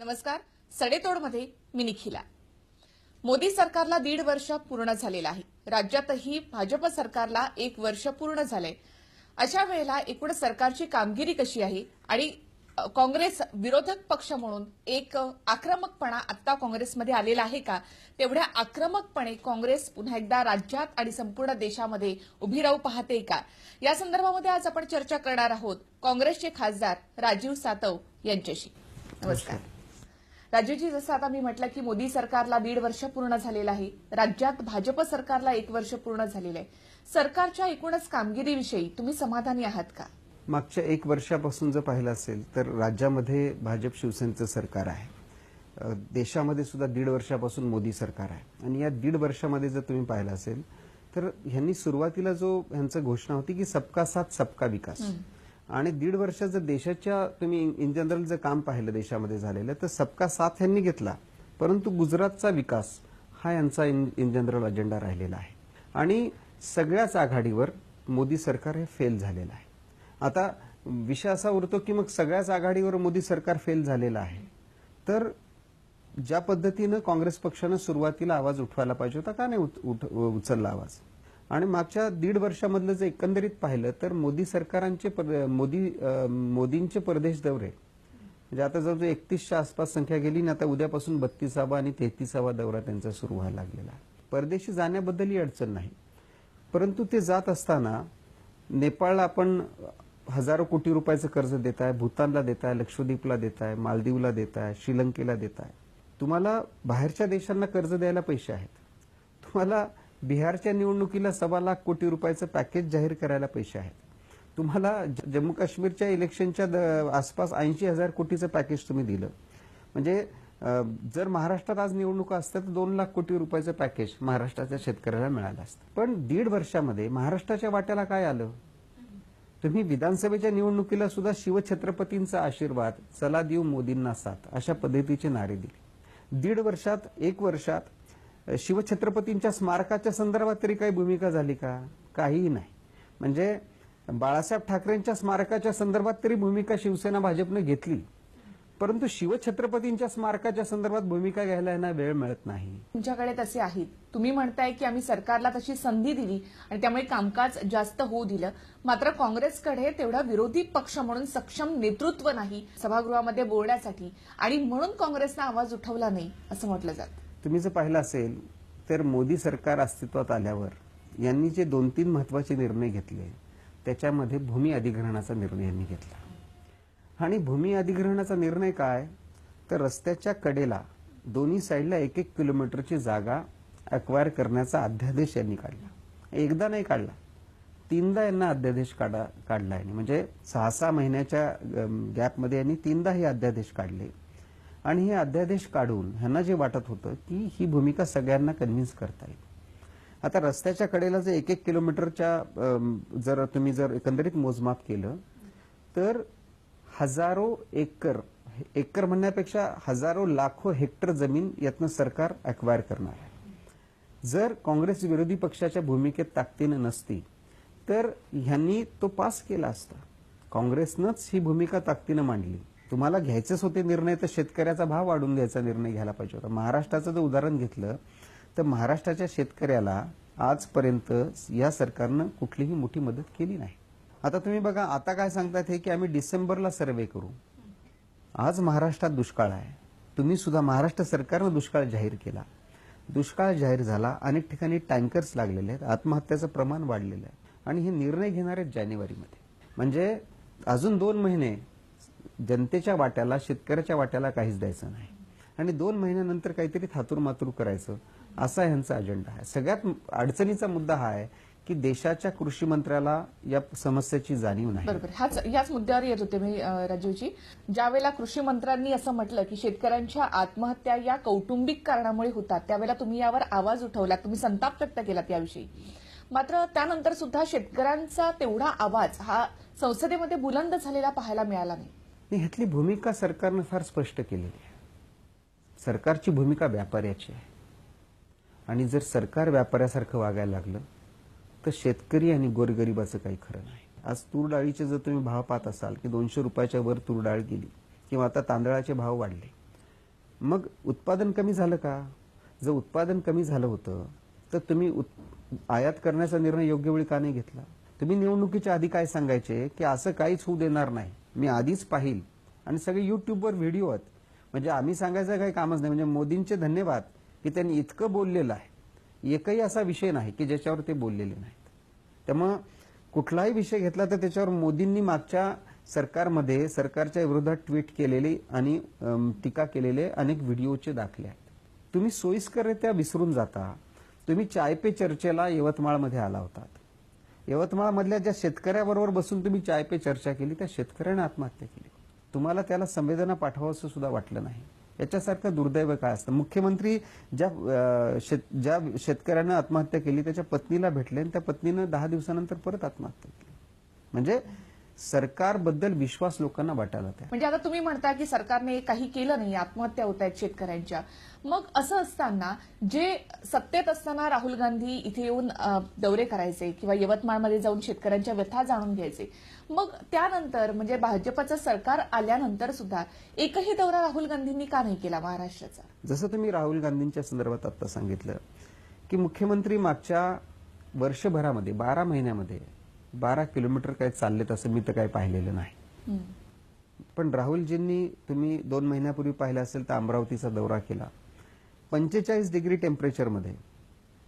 नमस्कार. सडेतोडमध्ये मी निखिला. मोदी सरकारला दीड वर्ष पूर्ण झालेलं आहे. राज्यातही भाजप सरकारला एक वर्ष पूर्ण झालंय. अशा वेळेला एकूण सरकारची कामगिरी कशी आहे? आणि काँग्रेस विरोधक पक्ष म्हणून एक आक्रमकपणा आता काँग्रेसमध्ये आलेला आहे का? तेवढ्या आक्रमकपणे काँग्रेस पुन्हा एकदा राज्यात आणि संपूर्ण देशामध्ये उभी राहू पाहते का? या संदर्भामध्ये आज आपण चर्चा करणार आहोत काँग्रेसचे खासदार राजीव सातव यांच्याशी. नमस्कार. राजूजी जसं आता मी म्हटलं की मोदी सरकारला दीड वर्ष पूर्ण झालेलं आहे. राज्यात भाजप सरकारला एक वर्ष पूर्ण झालेलं आहे. सरकारच्या एकूणच कामगिरीविषयी तुम्ही समाधानी आहात का? मागच्या एक वर्षापासून जर पाहिलं असेल तर राज्यामध्ये भाजप शिवसेनेचं सरकार आहे. देशामध्ये सुद्धा दीड वर्षापासून मोदी सरकार आहे. आणि या दीड वर्षामध्ये जर तुम्ही पाहिलं असेल तर ह्यांनी सुरुवातीला जो ह्यांचं घोषणा होती की सबका साथ सबका विकास. आणि दीड वर्ष जर देशाच्या तुम्ही इन जनरल जर काम पाहिलं देशामध्ये झालेलं तर सबका साथ यांनी घेतला. परंतु गुजरातचा विकास हा यांचा इन इन जनरल अजेंडा राहिलेला आहे. आणि सगळ्याच आघाडीवर मोदी सरकार हे फेल झालेलं आहे. आता विषय असा उरतो की मग सगळ्याच आघाडीवर मोदी सरकार फेल झालेलं आहे. तर ज्या पद्धतीनं काँग्रेस पक्षानं सुरुवातीला आवाज उठवायला पाहिजे होता का नाही उत- उठ- उचलला आवाज? आणि मागच्या दीड वर्षामधलं जर एकंदरीत पाहिलं तर मोदी सरकारांचे पर- मोदी मोदींचे परदेश दौरे म्हणजे आता जवळजवळ एकतीसच्या आसपास संख्या गेली ना आता उद्यापासून बत्तीसावा आणि तेहतीसावा दौरा त्यांचा सुरू व्हायला लागलेला आहे. परदेशी जाण्याबद्दलही अडचण नाही. परंतु ते जात असताना नेपाळला आपण हजारो कोटी रुपयाचं कर्ज देत आहे भूतानला देत आहे लक्षद्वीपला देत आहे मालदीवला देत आहे श्रीलंकेला देत आहे तुम्हाला बाहेरच्या देशांना कर्ज द्यायला पैसे आहेत. तुम्हाला बिहारच्या निवडणुकीला सव्वा लाख कोटी रुपयाचं पॅकेज जाहीर करायला पैसे आहेत. तुम्हाला ज- जम्मू काश्मीरच्या इलेक्शनच्या द- आसपास ऐंशी हजार कोटीचं पॅकेज तुम्ही दिलं. म्हणजे जर महाराष्ट्रात आज निवडणुका असत्या तर दोन लाख कोटी रुपयाचं पॅकेज महाराष्ट्राच्या शेतकऱ्याला मिळालं असतं. पण दीड वर्षामध्ये महाराष्ट्राच्या वाट्याला काय आलं? तुम्ही विधानसभेच्या निवडणुकीला सुद्धा शिवछत्रपतींचा आशीर्वाद चला देऊ मोदींना साथ अशा पद्धतीचे नारे दिले. दीड वर्षात एक वर्षात शिवछत्रपतींच्या स्मारकाच्या संदर्भात तरी काही भूमिका झाली का? काहीही नाही. म्हणजे बाळासाहेब ठाकरेंच्या स्मारकाच्या संदर्भात तरी भूमिका शिवसेना भाजपनं घेतली. परंतु शिवछत्रपतींच्या स्मारकाच्या संदर्भात भूमिका घ्यायला यांना वेळ मिळत नाही. तुमच्याकडे तसे आहेत तुम्ही म्हणताय की आम्ही सरकारला तशी संधी दिली आणि त्यामुळे कामकाज जास्त होऊ दिलं. मात्र काँग्रेसकडे तेवढा विरोधी पक्ष म्हणून सक्षम नेतृत्व नाही सभागृहामध्ये बोलण्यासाठी. आणि म्हणून काँग्रेसनं आवाज उठवला नाही असं म्हटलं जातं. तुम्ही जर पाहिलं असेल तर मोदी सरकार अस्तित्वात आल्यावर यांनी जे दोन तीन महत्त्वाचे निर्णय घेतले त्याच्यामध्ये भूमी अधिग्रहणाचा निर्णय यांनी घेतला. आणि भूमी अधिग्रहणाचा निर्णय काय? तर रस्त्याच्या कडेला दोन्ही साईडला एक एक किलोमीटरची जागा अक्वायर करण्याचा अध्यादेश यांनी काढला. एकदा नाही काढला. तीनदा यांना अध्यादेश काढा काढला यांनी. म्हणजे सहा सहा महिन्याच्या गॅपमध्ये यांनी तीनदा हे अध्यादेश काढले. आणि हे अध्यादेश काढून ह्यांना जे वाटत होतं की ही भूमिका सगळ्यांना कन्व्हिन्स करता येईल. आता रस्त्याच्या कडेला जर एक एक किलोमीटरच्या जर तुम्ही जर एकंदरीत मोजमाप केलं तर हजारो एकर एकर म्हणण्यापेक्षा हजारो लाखो हेक्टर जमीन यातनं सरकार अक्वायर करणार आहे. जर काँग्रेस विरोधी पक्षाच्या भूमिकेत ताकदीनं नसती तर ह्यांनी तो पास केला असता. काँग्रेसनंच ही भूमिका ताकदीनं मांडली. तुम्हाला घ्यायचेच होते निर्णय तर शेतकऱ्याचा भाव वाढून घ्यायचा निर्णय घ्यायला पाहिजे होता. महाराष्ट्राचं जर उदाहरण घेतलं तर महाराष्ट्राच्या शेतकऱ्याला आजपर्यंत या सरकारनं कुठलीही मोठी मदत केली नाही. आता तुम्ही बघा आता काय सांगतात हे की आम्ही डिसेंबरला सर्वे करू. आज महाराष्ट्रात दुष्काळ आहे. तुम्ही सुद्धा महाराष्ट्र सरकारनं दुष्काळ जाहीर केला. दुष्काळ जाहीर झाला अनेक ठिकाणी टँकर्स लागलेले आहेत आत्महत्याचं प्रमाण वाढलेलं आहे. आणि हे निर्णय घेणार आहेत जानेवारीमध्ये. म्हणजे अजून दोन महिने जनतेच्या वाट्याला शेतकऱ्याच्या वाट्याला काहीच द्यायचं नाही. आणि दोन महिन्यानंतर काहीतरी थातूर मातूर करायचं असा ह्यांचा अजेंडा आहे. सगळ्यात अडचणीचा मुद्दा हा आहे की देशाच्या कृषी मंत्र्याला या समस्येची जाणीव नाही. बरोबर. ह्याच याच मुद्द्यावर येत होते मी राजीवजी. ज्यावेळेला कृषी मंत्र्यांनी असं म्हटलं की शेतकऱ्यांच्या आत्महत्या या कौटुंबिक कारणामुळे होतात त्यावेळेला तुम्ही यावर आवाज उठवला तुम्ही संताप व्यक्त केलात याविषयी. मात्र त्यानंतर सुद्धा शेतकऱ्यांचा तेवढा आवाज हा संसदेमध्ये बुलंद झालेला पाहायला मिळाला नाही. आणि ह्यातली भूमिका सरकारनं फार स्पष्ट केलेली आहे. सरकारची भूमिका व्यापाऱ्याची आहे. आणि जर सरकार व्यापाऱ्यासारखं वागायला लागलं तर शेतकरी आणि गोरगरिबाचं काही खरं नाही. आज तूर डाळीचे जर तुम्ही भाव पाहत असाल की दोनशे रुपयाच्या वर तूर डाळ गेली किंवा आता तांदळाचे भाव वाढले मग उत्पादन कमी झालं का? जर उत्पादन कमी झालं होतं तर तुम्ही उत- आयात करण्याचा निर्णय योग्य वेळी का नाही घेतला? तुम्ही निवडणुकीच्या आधी काय सांगायचे की असं काहीच होऊ देणार नाही? मी आधीच पाहिल. आणि सगळे युट्यूबवर व्हिडिओ आहेत. म्हणजे आम्ही सांगायचं काही कामच नाही. म्हणजे मोदींचे धन्यवाद की त्यांनी इतकं बोललेलं आहे. एकही असा विषय नाही की ज्याच्यावर ते बोललेले नाहीत. त्यामुळं कुठलाही विषय घेतला तर त्याच्यावर मोदींनी मागच्या सरकारमध्ये सरकारच्या विरोधात ट्विट केलेले आणि टीका केलेले अनेक व्हिडिओचे दाखले आहेत. तुम्ही सोयीस्कररित्या विसरून जाता. तुम्ही चाय पे चर्चेला यवतमाळमध्ये आला होतात. यवतमाळमधल्या ज्या शेतकऱ्याबरोबर बसून तुम्ही चाय पे चर्चा केली त्या शेतकऱ्याने आत्महत्या केली. तुम्हाला त्याला संवेदना पाठवावंसं सुद्धा वाटलं नाही. याच्यासारखं दुर्दैव काय असतं? मुख्यमंत्री ज्या शेत- ज्या शेतकऱ्यानं आत्महत्या केली त्याच्या पत्नीला भेटले आणि त्या पत्नीनं दहा दिवसानंतर परत आत्महत्या केली. म्हणजे सरकारबद्दल विश्वास लोकांना वाटायला म्हणजे आता तुम्ही म्हणता की सरकारने काही केलं नाही आत्महत्या होत आहेत शेतकऱ्यांच्या. मग असं असताना जे सत्तेत असताना राहुल गांधी इथे येऊन दौरे करायचे किंवा यवतमाळमध्ये जाऊन शेतकऱ्यांच्या व्यथा जाणून घ्यायचे. मग त्यानंतर म्हणजे भाजपचं सरकार आल्यानंतर सुद्धा एकही दौरा राहुल गांधींनी का नाही केला महाराष्ट्राचा? जसं तुम्ही राहुल गांधींच्या संदर्भात आता सांगितलं की मुख्यमंत्री मागच्या वर्षभरामध्ये बारा महिन्यामध्ये बारा किलोमीटर काय चाललेत असं मी तर काही पाहिलेलं नाही. पण राहुलजींनी तुम्ही दोन महिन्यापूर्वी पाहिलं असेल तर अमरावतीचा दौरा केला. पंचेचाळीस डिग्री टेम्परेचरमध्ये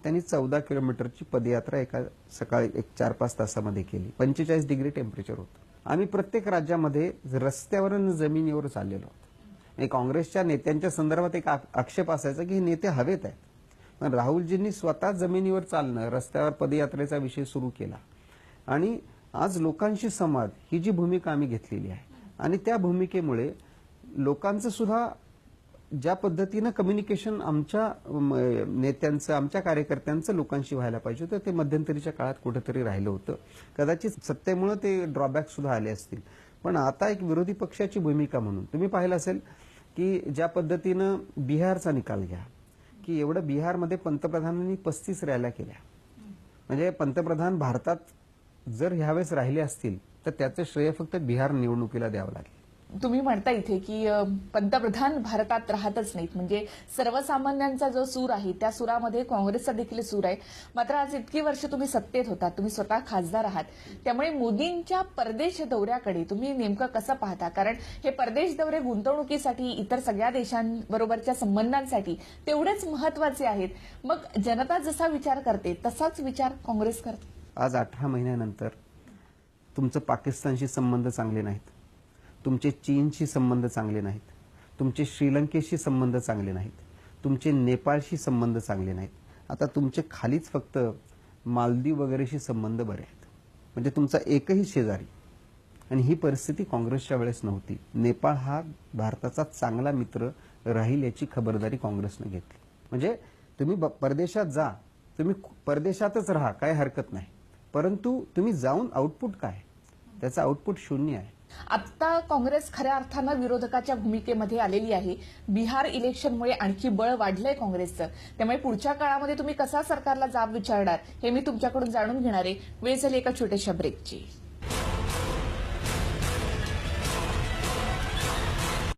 त्यांनी चौदा किलोमीटरची पदयात्रा एका सकाळी एक चार पाच तासामध्ये केली. पंचेचाळीस डिग्री टेम्परेचर होतं. आम्ही प्रत्येक राज्यामध्ये रस्त्यावर जमिनीवर चाललेलो आहोत. आणि काँग्रेसच्या नेत्यांच्या संदर्भात एक आक्षेप असायचा की हे नेते हवेत आहेत. पण राहुलजींनी स्वतः जमिनीवर चालणं रस्त्यावर पदयात्रेचा विषय सुरू केला. आणि आज लोकांशी संवाद ही जी भूमिका आम्ही घेतलेली आहे. आणि त्या भूमिकेमुळे लोकांचं सुद्धा ज्या पद्धतीनं कम्युनिकेशन आमच्या म, नेत्यांचं आमच्या कार्यकर्त्यांचं लोकांशी व्हायला पाहिजे होतं ते मध्यंतरीच्या काळात कुठेतरी राहिलं होतं. कदाचित सत्तेमुळे ते ड्रॉबॅक सुद्धा आले असतील. पण आता एक विरोधी पक्षाची भूमिका म्हणून तुम्ही पाहिलं असेल की ज्या पद्धतीनं बिहारचा निकाल घ्या की एवढं बिहारमध्ये पंतप्रधानांनी पस्तीस रॅल्या केल्या. म्हणजे पंतप्रधान भारतात जर ह्यावेळेस राहिले असतील तर त्याचं श्रेय फक्त बिहार निवडणुकीला द्यावं लागेल. तुम्ही म्हणता इथे की पंतप्रधान भारतात राहतच नाहीत. म्हणजे सर्वसामान्यांचा जो सूर आहे त्या सुरामध्ये काँग्रेसचा देखील सूर आहे. मात्र आज इतकी वर्ष तुम्ही सत्तेत होता तुम्ही स्वतः खासदार आहात. त्यामुळे मोदींच्या परदेश दौऱ्याकडे तुम्ही नेमकं कसं पाहता? कारण हे परदेश दौरे गुंतवणुकीसाठी इतर सगळ्या देशांबरोबरच्या संबंधांसाठी तेवढेच महत्त्वाचे आहेत. मग जनता जसा विचार करते तसाच विचार काँग्रेस करते. आज अठरा महिन्यानंतर तुमचं पाकिस्तानशी संबंध चांगले नाहीत. तुमचे चीनशी संबंध चांगले नाहीत. तुमचे श्रीलंकेशी संबंध चांगले नाहीत. तुमचे नेपाळशी संबंध चांगले नाहीत. आता तुमचे खालीच फक्त मालदीव वगैरेशी संबंध बरे आहेत. म्हणजे तुमचा एकही शेजारी आणि ही परिस्थिती काँग्रेसच्या वेळेस नव्हती. नेपाळ हा भारताचा चांगला मित्र राहील याची खबरदारी काँग्रेसनं घेतली. म्हणजे तुम्ही ब- परदेशात जा. तुम्ही परदेशातच राहा. काय हरकत नाही. परंतु तुम्ही जाऊन आउटपुट काय? त्याचं आउटपुट शून्य आहे. आता काँग्रेस खऱ्या अर्थानं विरोधकाच्या भूमिकेमध्ये आलेली आहे. बिहार इलेक्शनमुळे आणखी बळ वाढलंय काँग्रेसचं. त्यामुळे पुढच्या काळामध्ये तुम्ही कसा सरकारला जाब विचारणार हे मी तुमच्याकडून जाणून घेणार आहे. वेळ झाली एका छोट्याशा ब्रेकची